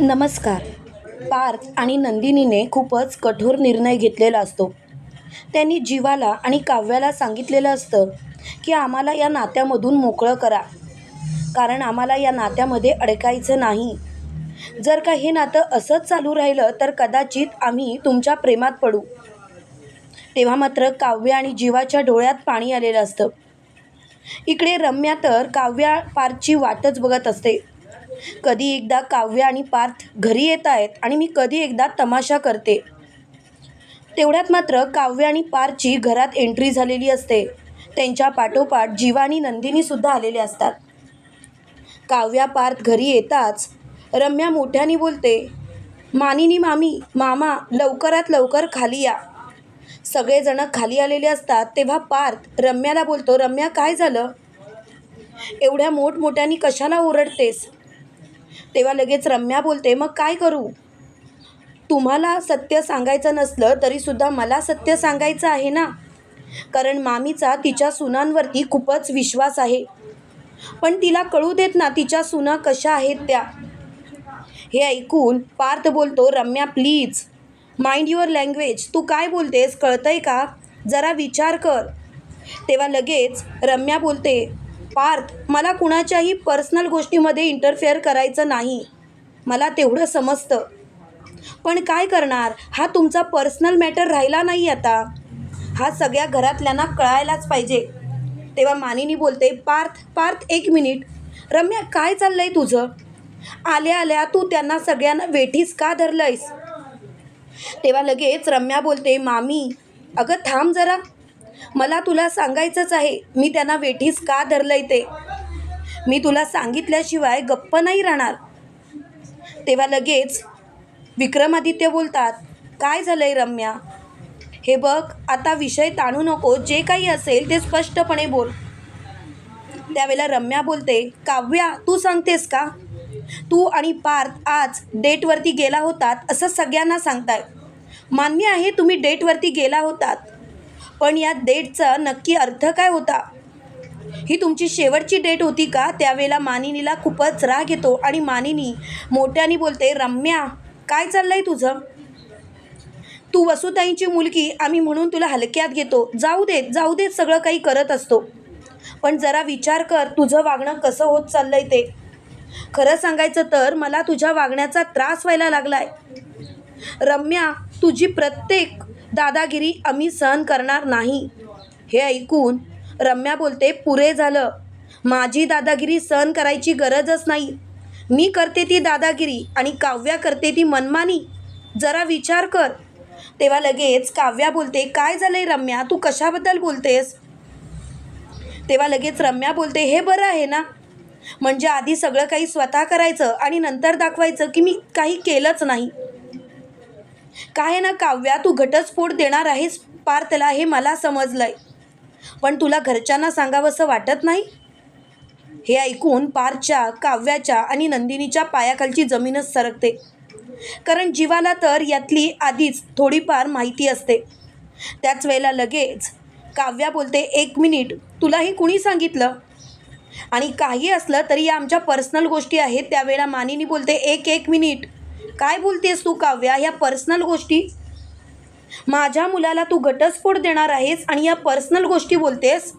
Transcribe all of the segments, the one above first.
नमस्कार. पार्थ आणि नंदिनीने खूपच कठोर निर्णय घेतलेला असतो. त्यांनी जीवाला आणि काव्याला सांगितलेलं असतं की आम्हाला या नात्यामधून मोकळं करा. कारण आम्हाला या नात्यामध्ये अडकायचं नाही. जर का हे नातं असंच चालू राहिलं तर कदाचित आम्ही तुमच्या प्रेमात पडू. तेव्हा मात्र काव्य आणि जीवाच्या डोळ्यात पाणी आलेलं असतं. इकडे रम्या तर काव्या पार्थची वाटच बघत असते. कधी एकदा काव्य आणि पार्थ घरी येत आहेत आणि मी कधी एकदा तमाशा करते. तेवढ्यात मात्र काव्य आणि पार्थची घरात एंट्री झालेली असते. त्यांच्या पाठोपाठ जीवा आणि नंदिनीसुद्धा आलेले असतात. काव्या पार्थ घरी येताच रम्या मोठ्याने बोलते मानिनी मामी मामा लवकरात लवकर खाली या. सगळेजण खाली आलेले असतात तेव्हा पार्थ रम्याला बोलतो रम्या काय झालं? एवढ्या मोठमोठ्याने कशाला ओरडतेस? तेव्हा लगेच रम्या बोलते मग काय करू? तुम्हाला सत्य सांगायचं नसलं तरीसुद्धा मला सत्य सांगायचं आहे ना? कारण मामीचा तिच्या सुनांवरती खूपच विश्वास आहे. पण तिला कळू देत ना तिच्या सुना कशा आहेत त्या. हे ऐकून पार्थ बोलतो Ramya please mind your language. तू काय बोलतेस कळतंय का? जरा विचार कर. तेव्हा लगेच रम्या बोलते पार्थ मला कुणाच्याही पर्सनल गोष्टीमध्ये इंटरफेअर करायचं नाही. मला तेवढं समजतं. पण काय करणार? हा तुमचा पर्सनल मॅटर राहिला नाही आता. हा सगळ्या घरातल्यांना कळायलाच पाहिजे. तेव्हा मानिनी बोलते पार्थ पार्थ एक मिनिट. रम्या काय चाललं आहे तुझं? आल्या आल्या तू त्यांना सगळ्यांना वेठीस का धरलंयस? तेव्हा लगेच रम्या बोलते मामी अगं थांब जरा. मला तुला सांगायचंच आहे मी त्यांना वेठीस का धरलंय ते? मी तुला सांगितल्याशिवाय गप्प नाही राहणार. तेव्हा लगेच विक्रमादित्य बोलतात काय झालंय रम्या? हे बघ आता विषय ताणू नको जे काही असेल ते स्पष्टपणे बोल. त्यावेळेला रम्या बोलते काव्या तू सांगतेस का? तू आणि पार्थ आज डेटवरती गेला होतात असं सगळ्यांना सांगताय. मान्य आहे तुम्ही डेटवरती गेला होतात. पण या डेटचा नक्की अर्थ काय होता? ही तुमची शेवटची डेट होती का? त्यावेळेला मानिनीला खूपच राग येतो आणि मानिनी मोठ्याने बोलते रम्या काय चाललंय तुझं? तू वसुताईंची मुलगी आम्ही म्हणून तुला हलक्यात घेतो. जाऊ देत जाऊ देत सगळं काही करत असतो. पण जरा विचार कर तुझं वागणं कसं होत चाललंय ते. खरं सांगायचं तर मला तुझ्या वागण्याचा त्रास व्हायला लागलाय. रम्या तुझी प्रत्येक दादागिरी आम्ही सहन करणार नाही. हे ऐकून रम्या बोलते पुरे झालं. माझी दादागिरी सहन करायची गरजच नाही. मी करते ती दादागिरी आणि काव्या करते ती मनमानी. जरा विचार कर. तेव्हा लगेच काव्या बोलते काय झालंय रम्या? तू कशाबद्दल बोलतेस? तेव्हा लगेच रम्या बोलते हे बरं आहे ना. म्हणजे आधी सगळं काही स्वतः करायचं आणि नंतर दाखवायचं की मी काही केलंच नाही. काय ना काव्या तू घटस्फोट देणार आहेस पार्थला हे मला समजलंय. पण तुला घरच्यांना सांगावंसं वाटत नाही? हे ऐकून पारच्या काव्याच्या आणि नंदिनीच्या पायाखालची जमीनच सरकते. कारण जीवाला तर यातली आधीच थोडीफार माहिती असते. त्याच वेळेला लगेच काव्या बोलते एक मिनिट तुलाही कुणी सांगितलं? आणि काही असलं तरी या आमच्या पर्सनल गोष्टी आहेत त्यावेळेला मानिनी बोलते एक एक मिनिट काय बोलतेस तू काव्या? ह्या पर्सनल गोष्टी? माझ्या मुलाला तू घटस्फोट देणार आहेस आणि या पर्सनल गोष्टी बोलतेस?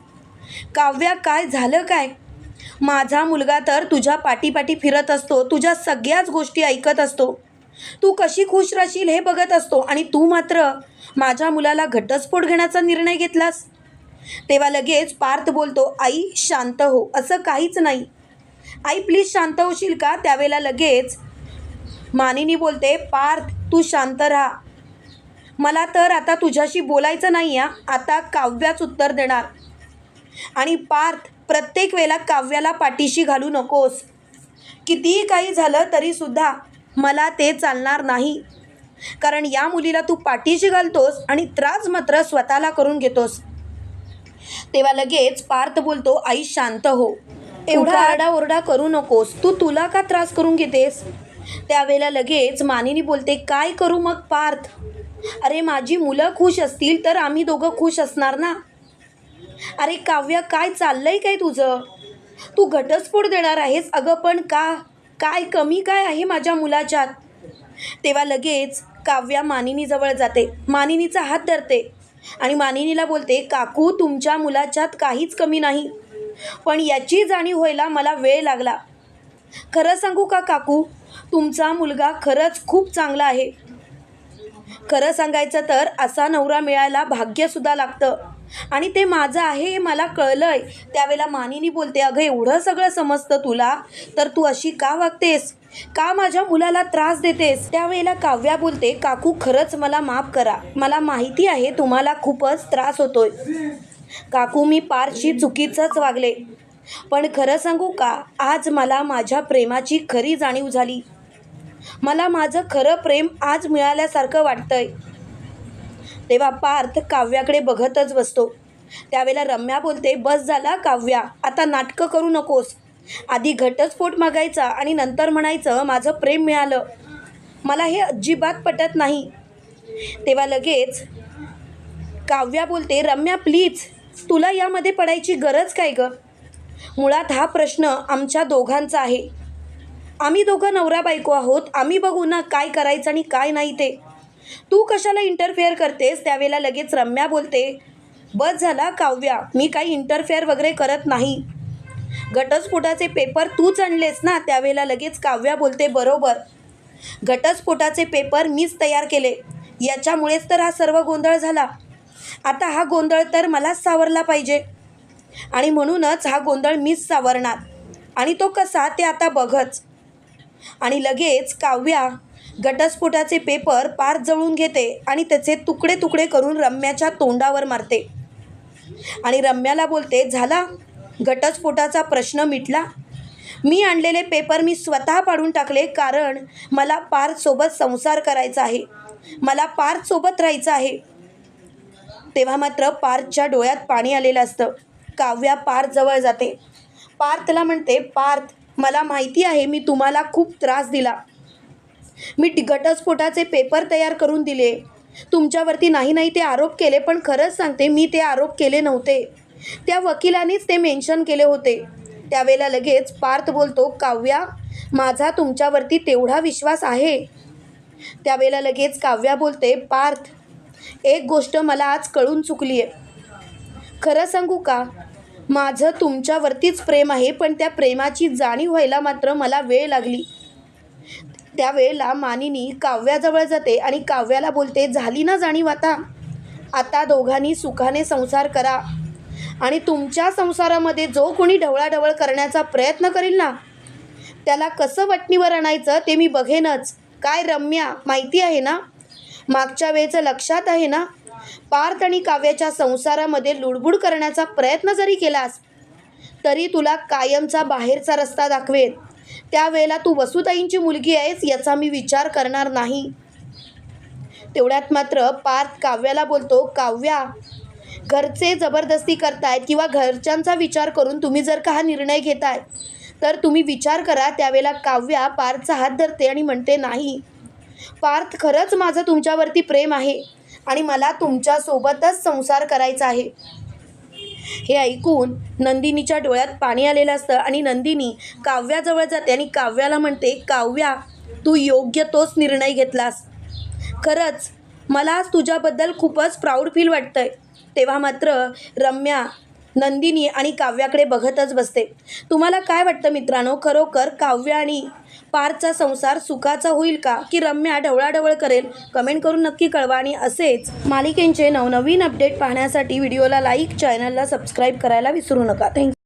काव्या काय झालं काय? माझा मुलगा तर तुझ्या पाठीपाठी फिरत असतो तुझ्या सगळ्याच गोष्टी ऐकत असतो. तू कशी खुश राहशील हे बघत असतो आणि तू मात्र माझ्या मुलाला घटस्फोट घेण्याचा निर्णय घेतलास? तेव्हा लगेच पार्थ बोलतो आई शांत हो. असं काहीच नाही. आई प्लीज शांत होशील का? त्यावेळेला लगेच मानिनी बोलते पार्थ तू शांत राहा. मला तर आता तुझ्याशी बोलायचं नाही या आता काव्याच उत्तर देणार. आणि पार्थ प्रत्येक वेळेला काव्याला पाठीशी घालू नकोस. कितीही काही झालं तरीसुद्धा मला ते चालणार नाही. कारण या मुलीला तू पाठीशी घालतोस आणि त्रास मात्र स्वतःला करून घेतोस. तेव्हा लगेच पार्थ बोलतो आई शांत हो. एवढा आरडाओरडा करू नकोस. तू तुला का त्रास करून घेतेस? त्यावेळेला लगेच मानिनी बोलते काय करू मग पार्थ? अरे माझी मुलं खुश असतील तर आम्ही दोघं खुश असणार ना? अरे काव्य काय चाललंय काय तुझं? तू घटस्फोट देणार आहेस अगं पण का? काय कमी काय आहे माझ्या मुलाच्यात? तेव्हा लगेच काव्या मानिनीजवळ जाते. मानिनीचा हात धरते आणि मानिनीला बोलते काकू तुमच्या मुलाच्यात काहीच कमी नाही. पण याची जाणीव व्हायला मला वेळ लागला. खरं सांगू का काकू? तुमचा मुलगा खरंच खूप चांगला आहे. खरं सांगायचं तर असा नवरा मिळायला भाग्यसुद्धा लागतं. आणि ते माझं आहे हे मला आहे त्यावेळेला मानिनी बोलते अगं एवढं सगळं समजतं तुला? तर तू अशी का वागतेस? का माझ्या मुलाला त्रास देतेस? त्यावेळेला काव्या बोलते काकू खरंच मला माफ करा. मला माहिती आहे तुम्हाला खूपच त्रास होतोय. काकू मी पारशी चुकीचंच वागले. पण खरं सांगू का आज मला माझ्या प्रेमाची खरी जाणीव झाली. मला माझं खरं प्रेम आज मिळाल्यासारखं वाटतंय. तेव्हा पार्थ काव्याकडे बघतच बसतो. त्यावेळेला रम्या बोलते बस झाला काव्या आता नाटकं करू नकोस. आधी घटस्फोट मागायचा आणि नंतर म्हणायचं माझं प्रेम मिळालं. मला हे अजिबात पटत नाही. तेव्हा लगेच काव्या बोलते रम्या प्लीज तुला यामध्ये पडायची गरज काय गं? मुळात हा प्रश्न आमच्या दोघांचा आहे. आम्ही दोघं नवरा बायको आहोत. आम्ही बघू ना काय करायचं आणि काय नाही ते. तू कशाला इंटरफेअर करतेस? त्यावेळेला लगेच रम्या बोलते बस झाला काव्या मी काही इंटरफेअर वगैरे करत नाही. घटस्फोटाचे पेपर तूच आणलेस ना? त्यावेळेला लगेच काव्या बोलते बरोबर. घटस्फोटाचे पेपर मीच तयार केले. याच्यामुळेच तर हा सर्व गोंधळ झाला. आता हा गोंधळ तर मलाच सावरला पाहिजे. आणि म्हणूनच हा गोंधळ मीच सावरणार. आणि तो कसा ते आता बघच. आणि लगेच काव्या घटस्फोटाचे पेपर पार जळून घेते आणि त्याचे तुकडे तुकडे करून रम्याच्या तोंडावर मारते. आणि रम्याला बोलते झाला? घटस्फोटाचा प्रश्न मिटला? मी आणलेले पेपर मी स्वतः पाडून टाकले कारण मला पार्थसोबत संसार करायचा आहे. मला पार्थसोबत राहायचं आहे. तेव्हा मात्र पार्थच्या डोळ्यात पाणी आलेलं असतं. काव्या पार्थजवळ जाते. पार्थला म्हणते पार्थ मला माहिती आहे मी तुम्हाला खूप त्रास दिला. मी घटस्फोटाचे पेपर तयार करून दिले. तुमच्यावरती नाही नाही ते आरोप केले पण खरंच सांगते मी ते आरोप केले नव्हते. त्या वकिलानेच ते मेन्शन केले होते. त्यावेळेला लगेच पार्थ बोलतो काव्या माझा तुमच्यावरती तेवढा विश्वास आहे. त्यावेळेला लगेच काव्या बोलते पार्थ एक गोष्ट मला आज कळून चुकली आहे खरं सांगू का? माझं तुमच्यावरतीच प्रेम आहे पण त्या प्रेमाची जाणीव व्हायला मात्र मला वेळ लागली. त्यावेळेला मानिनी काव्याजवळ जाते आणि काव्याला बोलते झाली ना जाणीव आता? आता दोघांनी सुखाने संसार करा. आणि तुमच्या संसारामध्ये जो कोणी ढवळाढवळ करण्याचा प्रयत्न करील ना त्याला कसं वटणीवर आणायचं ते मी बघेनच. काय रम्या माहिती आहे ना? मागच्या वेळेचं लक्षात आहे ना? पार्थ आणि काव्याच्या संसारामध्ये लुडबुड करण्याचा प्रयत्न जरी केलास तरी तुला कायमचा बाहेरचा रस्ता दाखवेल. त्यावेळेला तू वसुताईंची मुलगी आहेस याचा मी विचार करणार नाही. तेवढ्यात मात्र पार्थ काव्याला बोलतो काव्या घरचे जबरदस्ती करतायत किंवा घरच्यांचा विचार करून तुम्ही जर का हा निर्णय घेताय तर तुम्ही विचार करा त्यावेळेला काव्या पार्थचा हात धरते आणि म्हणते नाही. पार्थ खरंच माझं तुमच्यावरती प्रेम आहे. आणि मला तुमच्यासोबतच संसार करायचा आहे. हे ऐकून नंदिनीच्या डोळ्यात पाणी आलेलं असतं आणि नंदिनी काव्याजवळ जाते आणि काव्याला म्हणते काव्या तू योग्य तोच निर्णय घेतलास. खरंच मला आज तुझ्याबद्दल खूपच प्राऊड फील वाटतंय. तेव्हा मात्र रम्या नंदिनी आणि काव्याकडे बघतच बसते. तुम्हाला काय वाटतं मित्रांनो? खरोखर काव्य आणि पारचा संसार सुखाचा होईल का? की रम्या ढवळाढवळ करेल? कमेंट करून नक्की कळवा. आणि असेच मालिकेंचे नवनवीन अपडेट पाहण्यासाठी व्हिडिओला लाईक चॅनलला सबस्क्राईब करायला विसरू नका. थँक्यू